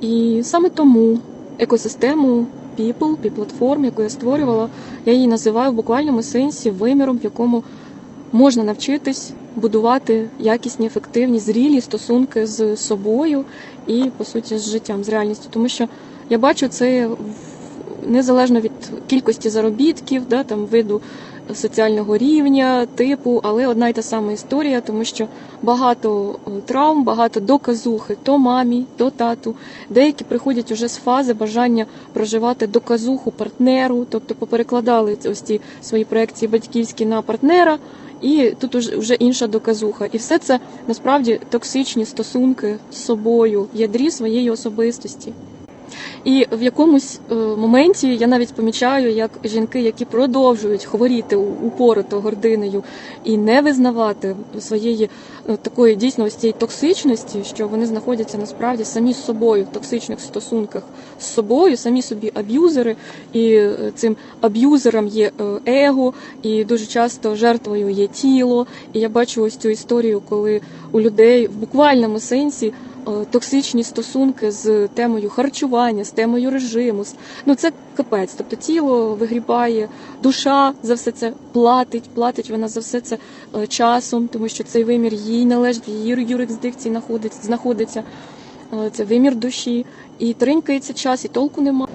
І саме тому екосистему People, People-платформ, яку я створювала, я її називаю в буквальному сенсі виміром, в якому можна навчитись будувати якісні, ефективні, зрілі стосунки з собою і, по суті, з життям, з реальністю. Тому що я бачу це незалежно від кількості заробітків, да, там, виду соціального рівня, типу, але одна й та сама історія, тому що багато е, травм, багато доказухи то мамі, то тату. Деякі приходять уже з фази бажання проживати доказуху партнеру, тобто поперекладали ось ці свої проекції батьківські на партнера, і тут вже інша доказуха. І все це насправді токсичні стосунки з собою, ядрі своєї особистості. І в якомусь е, моменті я навіть помічаю, як жінки, які продовжують хворіти упорото гординею і не визнавати своєї е, такої дійсно ось цієї токсичності, що вони знаходяться насправді самі з собою в токсичних стосунках з собою, самі собі аб'юзери, і е, цим аб'юзером є его, і дуже часто жертвою є тіло. І я бачу ось цю історію, коли у людей в буквальному сенсі токсичні стосунки з темою харчування, з темою режиму. Ну це капець. Тобто тіло вигрібає, душа за все це платить, платить вона за все це е, часом, тому що цей вимір їй належить, її юрисдикції знаходиться, знаходиться. Е, Це вимір душі, і тринькається час, і толку немає.